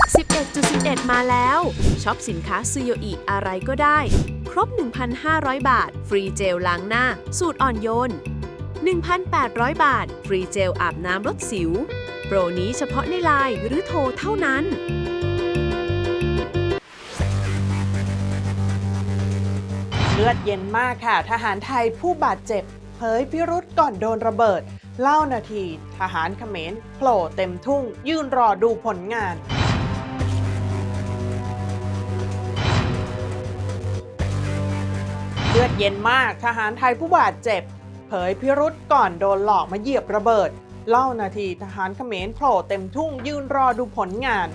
11.11 มาแล้วช็อปสินค้าซูโยอิอะไรก็ได้ ครบ 1,500 บาท ฟรีเจลล้างหน้า สูตรอ่อนโยน 1,800 บาท ฟรีเจลอาบน้ำลดสิว โปรนี้เฉพาะในไลน์หรือโทรเท่านั้น เลือดเย็นมากค่ะ ทหารไทยผู้บาดเจ็บเผยพิรุษก่อนโดนระเบิด เล่านาที ทหารเขมรโผล่เต็มทุ่ง ยืนรอดูผลงาน ลือดเย็นมาก ทหารไทยผู้บาดเจ็บ เผยพิรุษก่อนโดนหลอกมาเหยียบระเบิด เล่านาทีทหารเขมรโผล่เต็มทุ่งยืนรอดูผลงาน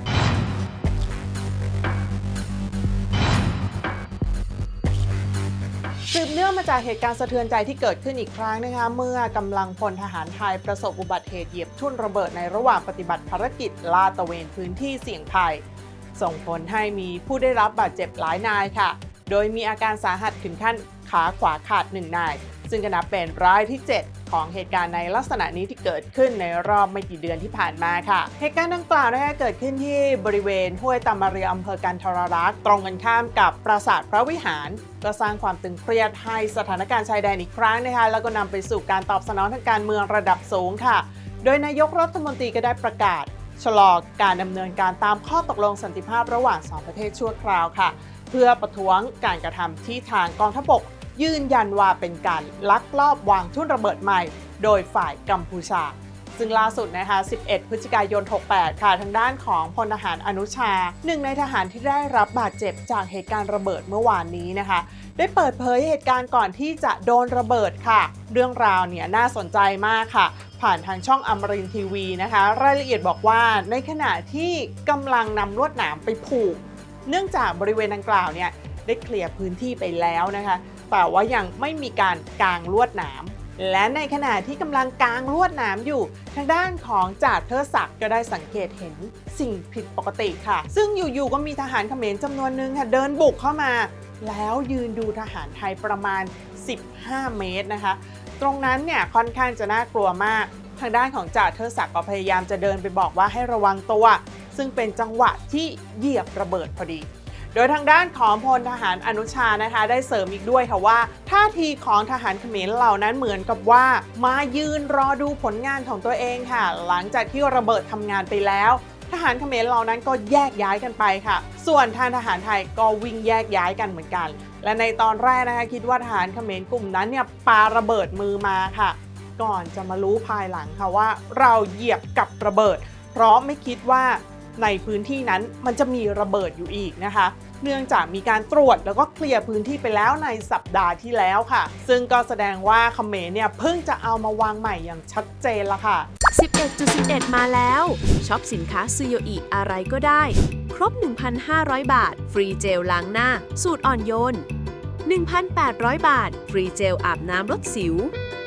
สืบเนื่องมาจากเหตุการณ์สะเทือนใจที่เกิดขึ้นอีกครั้งนะคะเมื่อกำลังพลทหารไทยประสบอุบัติเหตุเหยียบทุ่นระเบิดในระหว่างปฏิบัติภารกิจลาดตระเวนพื้นที่เสี่ยงภัย ส่งผลให้มีผู้ได้รับบาดเจ็บหลายนายค่ะ โดยมีอาการสาหัสถึงขั้นขาขวาขาดหนึ่งนาย ซึ่งก็นับเป็นรายที่ 7 ของเหตุการณ์ในลักษณะนี้ที่เกิดขึ้นในรอบไม่กี่เดือนที่ผ่านมาค่ะ เหตุการณ์ดังกล่าวนะคะเกิดขึ้นที่บริเวณห้วยตามาเรียอำเภอกันทรรักษ์ตรงกันข้ามกับปราสาทพระวิหาร ก็สร้างความตึงเครียดให้สถานการณ์ชายแดนอีกครั้งนะคะแล้วก็นำไปสู่การตอบสนองทางการเมืองระดับสูงค่ะ โดยนายกรัฐมนตรีก็ได้ประกาศชะลอการดำเนินการตามข้อตกลงสันติภาพระหว่างสองประเทศชั่วคราวค่ะ เพื่อประท้วงการกระทำที่ทางกองทัพบก ยืนยันว่าเป็นการลักลอบวางทุ่นระเบิดใหม่ โดยฝ่ายกัมพูชา ซึ่งล่าสุดนะคะ 11 พฤศจิกายน 68 ค่ะ ทางด้านของพลทหารอนุชา หนึ่งในทหารที่ได้รับบาดเจ็บจากเหตุการณ์ระเบิดเมื่อวานนี้นะคะได้เปิดเผยเหตุการณ์ก่อนที่จะโดนระเบิดค่ะ เรื่องราวเนี่ยน่าสนใจมากค่ะ ผ่านทางช่องอมรินทีวีนะคะ รายละเอียดบอกว่าในขณะที่กำลังนำลวดหนามไปผูก เนื่องจากบริเวณดังกล่าวเนี่ยได้เคลียร์พื้นที่ไปแล้วนะคะ แต่ว่ายังไม่มีการกางลวดหนามและในขณะที่กำลังกางลวดหนามอยู่ ทางด้านของจ่าเทิดศักดิ์ก็ได้สังเกตเห็นสิ่งผิดปกติค่ะ ซึ่งอยู่ๆก็มีทหารเขมรจำนวนหนึ่งค่ะ เดินบุกเข้ามา แล้วยืนดูทหารไทยประมาณ 15 เมตรนะคะ ตรงนั้นเนี่ยค่อนข้างจะน่ากลัวมาก ทางด้านของจ่าเทิดศักดิ์ก็พยายามจะเดินไปบอกว่าให้ระวังตัว ซึ่งเป็นจังหวะที่เหยียบระเบิดพอดี โดยทางด้านของพลทหารอนุชานะคะได้เสริมอีกด้วยค่ะว่าท่าทีของทหารเขมรเหล่านั้นเหมือนกับว่า มายืนรอดูผลงานของตัวเองค่ะ หลังจากที่ระเบิดทำงานไปแล้วทหารเขมรเหล่านั้นก็แยกย้ายกันไปค่ะ ส่วนทางทหารไทยก็วิ่งแยกย้ายกันเหมือนกัน และในตอนแรกนะคะคิดว่าทหารเขมรกลุ่มนั้นเนี่ยปาระเบิดมือมาค่ะ ก่อนจะมารู้ภายหลังค่ะว่า เราเหยียบกับระเบิด เพราะไม่คิดว่า ในพื้นที่นั้นมันจะมีระเบิดอยู่อีกนะคะ เนื่องจากมีการตรวจแล้วก็เคลียร์พื้นที่ไปแล้วในสัปดาห์ที่แล้วค่ะ ซึ่งก็แสดงว่าเขมรเนี่ยเพิ่งจะเอามาวางใหม่อย่างชัดเจนละค่ะ 11.11 มาแล้วช็อปสินค้าซูโยอิอะไรก็ได้ ครบ 1,500 บาท ฟรีเจลล้างหน้า สูตรอ่อนโยน 1,800 บาท ฟรีเจลอาบน้ำลดสิว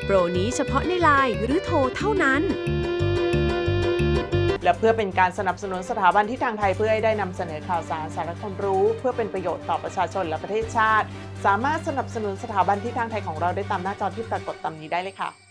โปรนี้เฉพาะในไลน์หรือโทรเท่านั้น และเพื่อเป็นการสนับสนุนสถาบันที่ทางไทยเพื่อให้ได้นำเสนอข่าวสารสาระความรู้ เพื่อเป็นประโยชน์ต่อประชาชนและประเทศชาติ สามารถสนับสนุนสถาบันที่ทางไทยของเราได้ตามหน้าจอที่ปรากฏตามนี้ได้เลยค่ะ